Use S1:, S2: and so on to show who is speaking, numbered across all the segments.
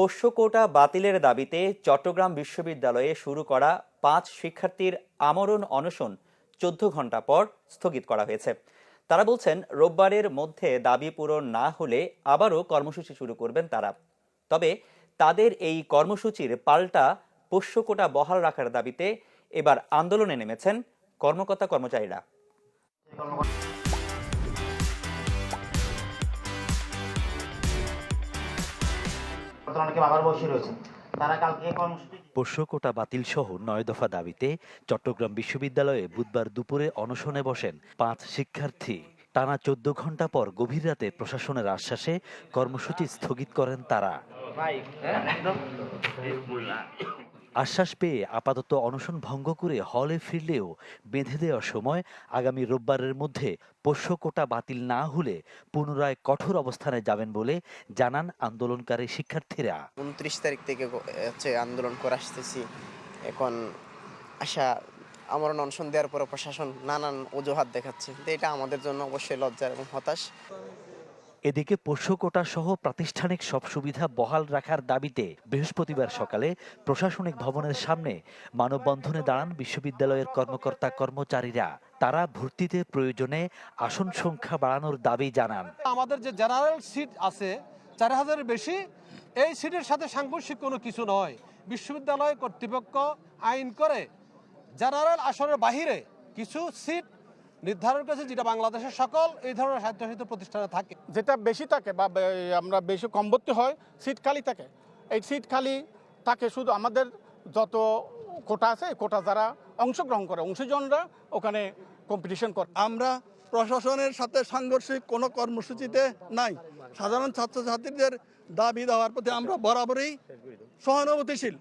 S1: পোষ্য কোটা বাতিলের দাবিতে চট্টগ্রাম বিশ্ববিদ্যালয়ে শুরু করা পাঁচ শিক্ষার্থীর আমরণ অনশন চোদ্দ ঘণ্টা পর স্থগিত করা হয়েছে। তারা বলছেন, রোববারের মধ্যে দাবি পূরণ না হলে আবারও কর্মসূচি শুরু করবেন তারা। তবে তাদের এই কর্মসূচির পাল্টা পোষ্য কোটা বহাল রাখার দাবিতে এবার আন্দোলনে নেমেছেন কর্মকর্তা কর্মচারীরা
S2: অনেকে বাবার বসে রয়েছে তারা কালকে কর্মসূচি
S3: পোষ্য কোটা বাতিল সহ নয় দফা দাবিতে চট্টগ্রাম বিশ্ববিদ্যালয়ে বুধবার দুপুরে অনশনে বসেন পাঁচ শিক্ষার্থী। টানা চোদ্দ ঘণ্টা পর গভীর রাতে প্রশাসনের আশ্বাসে কর্মসূচি স্থগিত করেন তারা। আশ্বাস পেয়ে আপাতত অনশন ভঙ্গ করে হলে ফিরলেও বেঁধে দেওয়ার সময় আগামী রোববারের মধ্যে পোষ্য কোটা বাতিল না হলে পুনরায় কঠোর অবস্থানে যাবেন বলে জানান আন্দোলনকারী শিক্ষার্থীরা।
S4: উনত্রিশ তারিখ থেকে হচ্ছে আন্দোলন করে আসতেছি। এখন আশা, আমরণ অনশন দেওয়ার পরে প্রশাসন নানান অজুহাত দেখাচ্ছে। এটা আমাদের জন্য অবশ্যই লজ্জার এবং হতাশ।
S3: এদিকে পোষ্য সহ প্রাতিষ্ঠানিক সব সুবিধা বহাল রাখার দাবিতে বৃহস্পতিবার সকালে প্রশাসনিক ভবনের সামনে মানববন্ধনে দাঁড়ান বিশ্ববিদ্যালয়ের কর্মকর্তা কর্মচারীরা। তারা ভর্তিতে প্রয়োজনে আসন সংখ্যা বাড়ানোর দাবি জানান।
S5: আমাদের যে জেনারেল সিট আছে, চার হাজারের বেশি, এই সিটের সাথে সাংঘর্ষিক কোনো কিছু নয়। বিশ্ববিদ্যালয় কর্তৃপক্ষ আইন করে জেনারেল আসনের বাহিরে কিছু সিট নির্ধারণ করেছে যেটা বাংলাদেশের সকল এই ধরনের স্বায়ত্তশাসিত প্রতিষ্ঠানে থাকে।
S6: যেটা বেশি থাকে বা আমরা বেশি কম ভর্তি হয় সিট খালি থাকে। এই সিট খালি থাকে শুধু আমাদের যত কোটা আছে কোটা যারা অংশগ্রহণ করে অংশীজনরা ওখানে কম্পিটিশন করে।
S7: আমরা প্রশাসনের সাথে সাংঘর্ষিক কোনো কর্মসূচিতে নাই। সাধারণ ছাত্রছাত্রীদের দাবি দেওয়ার প্রতি আমরা বরাবরই সহানুভূতিশীল।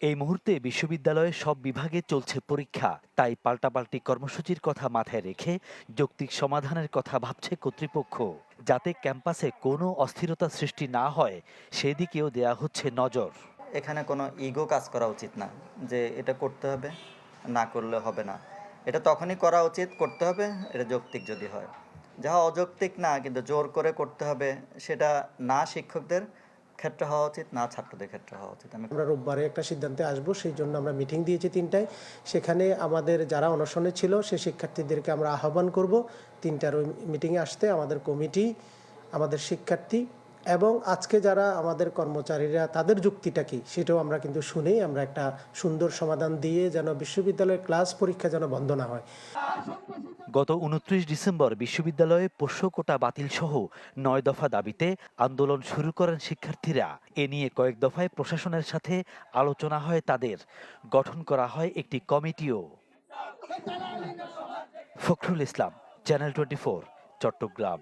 S3: এই মুহূর্তে বিশ্ববিদ্যালয়ে সব বিভাগে চলছে পরীক্ষা। তাই পাল্টাপাল্টি কর্মসূচির কথা মাথায় রেখে যৌক্তিক সমাধানের কথা ভাবছে কর্তৃপক্ষ। যাতে ক্যাম্পাসে কোনো অস্থিরতা সৃষ্টি না হয়, সেদিকেও দেয়া হচ্ছে নজর।
S8: এখানে কোনো ইগো কাজ করা উচিত না, যে এটা করতে হবে, না করলে হবে না। এটা তখনই করা উচিত, করতে হবে, এটা যৌক্তিক যদি হয়। যাহা অযৌক্তিক না, কিন্তু জোর করে করতে হবে, সেটা না শিক্ষকদের ক্ষেত্রে হওয়া উচিত, না ছাত্রদের ক্ষেত্রে হওয়া উচিত। আমি
S9: আমরা রোববারে একটা সিদ্ধান্তে আসব, সেই জন্য আমরা মিটিং দিয়েছি তিনটায়। সেখানে আমাদের যারা অনশনে ছিল, সেই শিক্ষার্থীদেরকে আমরা আহ্বান করব তিনটার ওই মিটিংয়ে আসতে, আমাদের কমিটি, আমাদের শিক্ষার্থী এবং আজকে যারা আমাদের কর্মচারীরা, তাদের যুক্তিটা কি সেটাও আমরা কিন্তু শুনেই আমরা একটা সুন্দর সমাধান দিয়ে যেন বিশ্ববিদ্যালয়ের ক্লাস পরীক্ষা যেন বন্ধ না হয়।
S3: গত উনত্রিশ ডিসেম্বর বিশ্ববিদ্যালয়ে পোষ্য কোটা বাতিল সহ নয় দফা দাবিতে আন্দোলন শুরু করেন শিক্ষার্থীরা। এ নিয়ে কয়েক দফায় প্রশাসনের সাথে আলোচনা হয় তাদের। গঠন করা হয় একটি কমিটিও। Fakhrul Islam, channel twenty four, Chattogram.